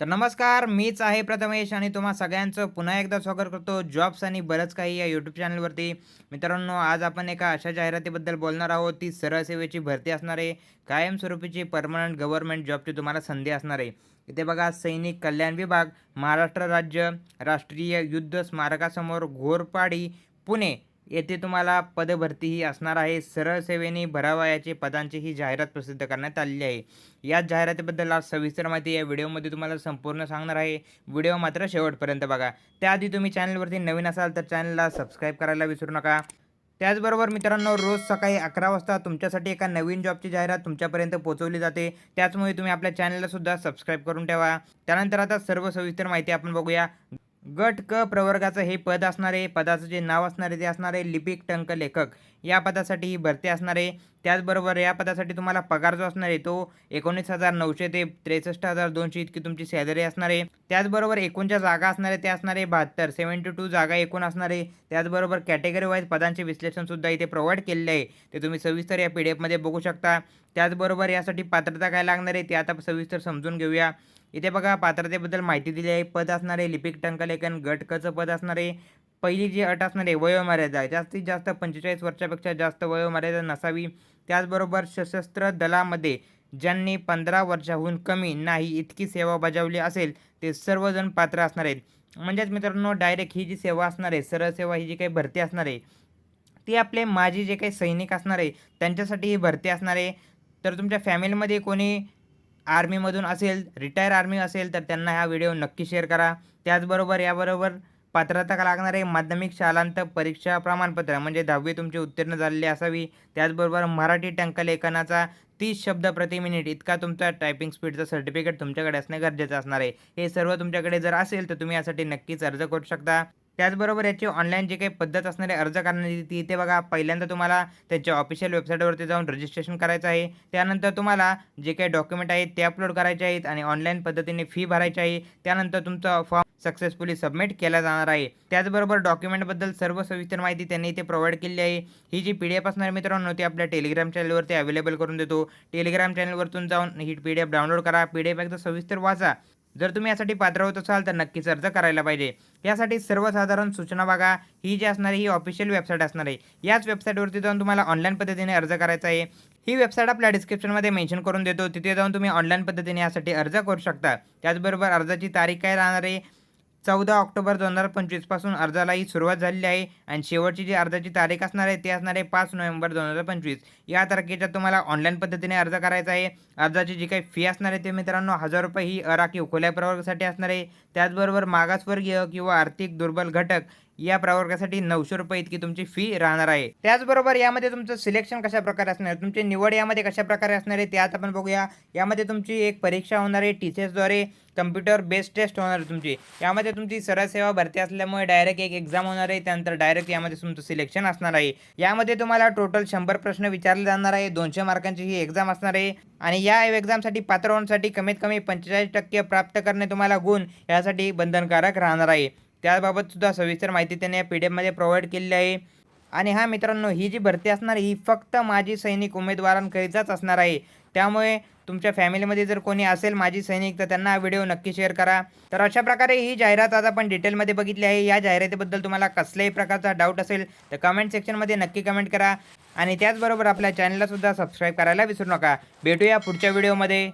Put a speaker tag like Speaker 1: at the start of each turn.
Speaker 1: तर नमस्कार मीच आहे प्रथमेश आणि तुम्हा सगळ्यांचं पुन्हा एकदा स्वागत करतो जॉब्स आणि बरंच काही या यूट्यूब चॅनलवरती मित्रांनो आज आपण एका अशा जाहिरातीबद्दल बोलणार आहोत ती सरळ सेवेची भरती असणार आहे कायमस्वरूपीची परमनंट गव्हर्नमेंट जॉबची तुम्हाला संधी असणार आहे. इथे बघा सैनिक कल्याण विभाग महाराष्ट्र राज्य राष्ट्रीय युद्ध स्मारकासमोर घोरपाडी पुणे. येथे तुम्हाला पदभरती ही असणार आहे. सरळ सेवेने भरावयाचे पदांची ही जाहिरात प्रसिद्ध करण्यात आलेली आहे. या जाहिरातीबद्दल आज सविस्तर माहिती या व्हिडिओमध्ये तुम्हाला संपूर्ण सांगणार आहे. व्हिडिओ मात्र शेवटपर्यंत बघा. त्याआधी तुम्ही चॅनलवरती नवीन असाल तर चॅनलला सबस्क्राईब करायला विसरू नका. त्याचबरोबर मित्रांनो रोज सकाळी अकरा वाजता तुमच्यासाठी एका नवीन जॉबची जाहिरात तुमच्यापर्यंत पोहोचवली जाते. त्याचमुळे तुम्ही आपल्या चॅनलला सुद्धा सबस्क्राईब करून ठेवा. त्यानंतर आता सर्व सविस्तर माहिती आपण बघूया. गट क प्रवर्गाचं हे पद असणार आहे पदाचं जे नाव असणार आहे ते असणार आहे लिपिक टंक लेखक. या पदासाठी ही भरती असणार. आहे त्याचबरोबर या पदासाठी तुम्हाला पगार जो असणार आहे तो एकोणीस हजार नऊशे ते त्रेसष्ट हजार दोनशे इतकी तुमची सॅलरी असणार. आहे त्याचबरोबर एकूणच्या जागा असणार आहे ते असणार आहे बहात्तर. सेवन्टी टू जागा एकूण असणार. आहे त्याचबरोबर कॅटेगरी वाईज पदांचे विश्लेषणसुद्धा इथे प्रोव्हाइड केलेले आहे. ते तुम्ही सविस्तर या पी डी एफमध्ये बघू शकता. त्याचबरोबर यासाठी पात्रता काय लागणार आहे ते आता सविस्तर समजून घेऊया. इथे बघा पात्रतेबद्दल माहिती दिली आहे. पद असणार आहे लिपिक टंकलेखन गटकचं पद असणार आहे पहिली जी अट असणार आहे वयोमर्यादा जास्तीत जास्त पंचेचाळीस वर्षापेक्षा जास्त वयोमर्यादा नसावी. त्याचबरोबर सशस्त्र दलामध्ये ज्यांनी पंधरा वर्षाहून कमी नाही इतकी सेवा बजावली असेल ते सर्वजण पात्र असणार आहेत. म्हणजेच मित्रांनो डायरेक्ट ही जी सेवा असणार आहे सरळ सेवा ही जी काही भरती असणार आहे ती आपले माजी जे काही सैनिक असणार आहे त्यांच्यासाठी ही भरती असणार आहे. तर तुमच्या फॅमिलीमध्ये कोणी आर्मीमधून असेल रिटायर आर्मी असेल तर त्यांना हा व्हिडिओ नक्की शेअर करा. त्याचबरोबर याबरोबर पात्रता लागणारे माध्यमिक शालांत परीक्षा प्रमाणपत्र म्हणजे दहावी तुमची उत्तीर्ण झालेली असावी. त्याचबरोबर मराठी टंकलेखनाचा तीस शब्द प्रति मिनिट इतका तुमचा टायपिंग स्पीडचं सर्टिफिकेट तुमच्याकडे असणे गरजेचं असणार आहे. हे सर्व तुमच्याकडे जर असेल तर तुम्ही यासाठी नक्कीच अर्ज करू शकता. त्याचबरोबर याची ऑनलाईन जे काही पद्धत असणारे अर्ज करण्याची ती इथे बघा पहिल्यांदा तुम्हाला त्यांच्या ऑफिशियल वेबसाईटवरती जाऊन रजिस्ट्रेशन करायचं आहे. त्यानंतर तुम्हाला जे काही डॉक्युमेंट आहेत ते अपलोड करायचे आहेत आणि ऑनलाईन पद्धतीने फी भरायची आहे. त्यानंतर तुमचा फॉर्म सक्सेसफुली सबमिट केला जाणार आहे. त्याचबरोबर डॉक्युमेंटबद्दल सर्व सविस्तर माहिती त्यांनी इथे प्रोव्हाइड केली आहे. ही जी पी डी एफ असणार मित्रांनो ती आपल्या टेलिग्राम चॅनलवरती अवेलेबल करून देतो. टेलिग्राम चॅनलवरतून जाऊन ही पी डी एफ डाउनलोड करा. पी डी एफ एकदा सविस्तर वाचा. जर तुम्ही यासाठी पात्र होत असाल तर नक्कीच अर्ज करायला पाहिजे. यासाठी सर्वसाधारण सूचना बघा. ही जी असणारी ही ऑफिशियल वेबसाईट असणार आहे. याच वेबसाईटवरती जाऊन तुम्हाला ऑनलाईन पद्धतीने अर्ज करायचा आहे. ही वेबसाईट आपल्या डिस्क्रिप्शनमध्ये मेन्शन करून देतो. तिथे जाऊन तुम्ही ऑनलाईन पद्धतीने यासाठी अर्ज करू शकता. त्याचबरोबर अर्जाची तारीख काय राहणार आहे? चौदा ऑक्टोबर दोन हजार पंचवीसपासून अर्जाला ही सुरुवात झालेली आहे आणि शेवटची जी अर्जाची तारीख असणार आहे ती असणार आहे पाच नोव्हेंबर दोन हजार पंचवीस. या तारखेच्या तुम्हाला ऑनलाईन पद्धतीने अर्ज करायचा आहे. अर्जाची जी काही फी असणार आहे ते मित्रांनो हजार रुपये ही अराखीव खुल्या प्रवर्गासाठी असणार आहे. त्याचबरोबर मागासवर्गीय किंवा आर्थिक दुर्बल घटक या प्रवर्गासाठी नऊशे रुपये इतकी तुमची फी राहणार आहे. त्याचबरोबर यामध्ये तुमचं सिलेक्शन कशा प्रकारे असणार आहे? तुमची निवड यामध्ये कशा प्रकारे असणार आहे? ते आता आपण बघूया. यामध्ये तुमची एक परीक्षा होणार आहे. टी सी एसद्वारे कम्प्युटर बेस्ड टेस्ट होणार आहे तुमची. यामध्ये तुमची सरळ सेवा भरती असल्यामुळे डायरेक्ट एक एक्झाम होणार आहे. त्यानंतर डायरेक्ट यामध्ये तुमचं सिलेक्शन असणार आहे. यामध्ये तुम्हाला टोटल शंभर प्रश्न विचारले जाणार आहे. दोनशे मार्कांची ही एक्झाम असणार आहे. आणि या एक्झामसाठी पात्र होण्यासाठी कमीत कमी पंचेचाळीस टक्के प्राप्त करणे तुम्हाला गुण यासाठी बंधनकारक राहणार आहे. त्याबाबत सुद्धा सविस्तर माहिती त्याने या पी डी एफमध्ये प्रोव्हाइड केलेली आहे. आणि हा मित्रांनो ही जी भरती असणार ही फक्त माजी सैनिक उमेदवारांकरिताच असणार आहे. त्यामुळे तुमच्या फॅमिलीमध्ये जर कोणी असेल माजी सैनिक तर त्यांना हा व्हिडिओ नक्की शेअर करा. तर अशा प्रकारे ही जाहिरात आज आपण डिटेलमध्ये बघितली आहे. या जाहिरातीबद्दल तुम्हाला कसल्याही प्रकारचा डाऊट असेल तर कमेंट सेक्शनमध्ये नक्की कमेंट करा. आणि त्याचबरोबर आपल्या चॅनलला सुद्धा सबस्क्राईब करायला विसरू नका. भेटूया पुढच्या व्हिडिओमध्ये